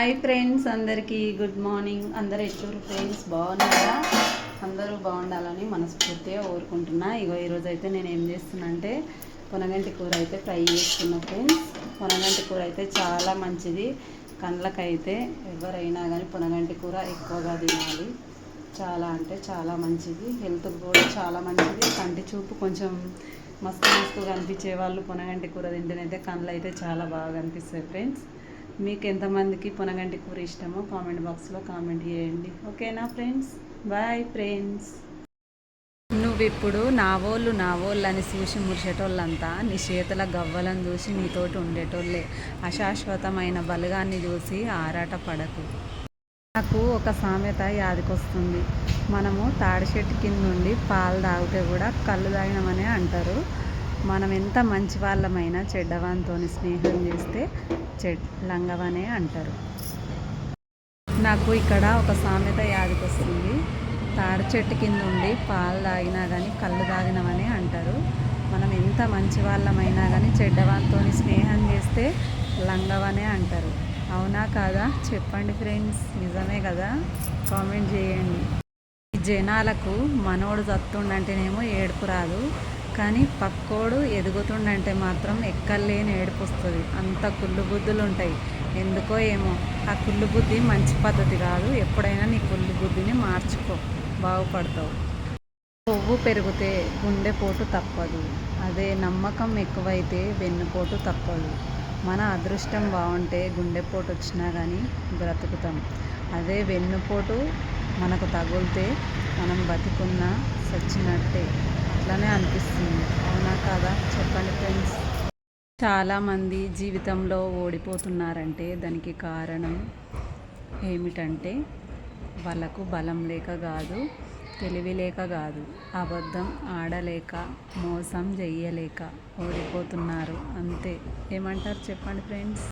Hi friends అందరికీ good morning అందరు ఎట్లూరు ఫ్రెండ్స్ బాగున్నారా? అందరూ బాగుండాలని మనస్ఫూర్తిగా కోరుకుంటున్నా. ఇగో ఈరోజు అయితే నేను ఏం చేస్తున్నా అంటే పొనగంటి కూర అయితే ఫ్రై చేస్తున్నా ఫ్రెండ్స్ పొనగంటి కూర అయితే చాలా మంచిది. కండ్లకైతే ఎవరైనా కానీ పొనగంటి కూర ఎక్కువగా తినాలి. చాలా అంటే చాలా మంచిది. హెల్త్కి కూడా చాలా మంచిది. కంటి చూపు కొంచెం మస్తు మస్తు కనిపించే వాళ్ళు పొనగంటి కూర తింటేనైతే కళ్ళు అయితే చాలా బాగా కనిపిస్తాయి ఫ్రెండ్స్ మీకు ఎంతమందికి పొనగంటి కూర ఇష్టమో కామెంట్ బాక్స్లో కామెంట్ చేయండి. ఓకేనా ఫ్రెండ్స్? Bye friends. నువ్విప్పుడు నావోళ్ళు నావోళ్ళు అని చూసి మురిసేటోళ్ళంతా నీ చేతుల గవ్వలను చూసి నీతోటి ఉండేటోళ్ళే. అశాశ్వతమైన బలగాన్ని చూసి ఆరాట పడకు. నాకు ఒక సామెత యాదికొస్తుంది. మనము తాడి చెట్టు కింద నుండి పాలు తాగితే కూడా కళ్ళు తాగినామనే అంటారు. మనం ఎంత మంచి వాళ్ళమైనా చెడ్డవానితో స్నేహం చేస్తే చెడ్ లంగవనే అంటారు. నాకు ఇక్కడ ఒక సామెత యాదికొస్తుంది. తాడి చెట్టు కింద ఉండి పాలు తాగినా కానీ కళ్ళు తాగినవని అంటారు. మనం ఎంత మంచి వాళ్ళమైనా కానీ చెడ్డవానితో స్నేహం చేస్తే లంగవనే అంటారు. అవునా కాదా? చెప్పండి ఫ్రెండ్స్. నిజమే కదా? కామెంట్ చేయండి. ఈ జనాలకు మనోడు చత్తుండంటేనేమో ఏడుపు రాదు. కానీ పక్కోడు ఎదుగుతుండంటే మాత్రం ఎక్కర్లేని ఏడుపు వస్తుంది అంత కుళ్ళు బుద్ధులు ఉంటాయి ఎందుకో ఏమో. ఆ కుళ్ళు బుద్ధి మంచి పద్ధతి కాదు. ఎప్పుడైనా నీ కుళ్ళు బుద్ధిని మార్చుకో. బాగుపడతావు. కొవ్వు పెరిగితే గుండెపోటు తప్పదు. అదే నమ్మకం ఎక్కువైతే వెన్నుపోటు తప్పదు. మన అదృష్టం బాగుంటే గుండెపోటు వచ్చినా కానీ బ్రతుకుతాం. అదే వెన్నుపోటు మనకు తగిలితే మనం బతికున్నా సచ్చినట్టే. అట్లానే అనిపిస్తుంది. అవునా కదా? చెప్పండి ఫ్రెండ్స్. చాలామంది జీవితంలో ఓడిపోతున్నారంటే దానికి కారణం ఏమిటంటే వాళ్ళకు బలం లేక కాదు తెలివి లేక కాదు అబద్ధం ఆడలేక మోసం చెయ్యలేక ఓడిపోతున్నారు. అంతే. ఏమంటారు? చెప్పండి ఫ్రెండ్స్.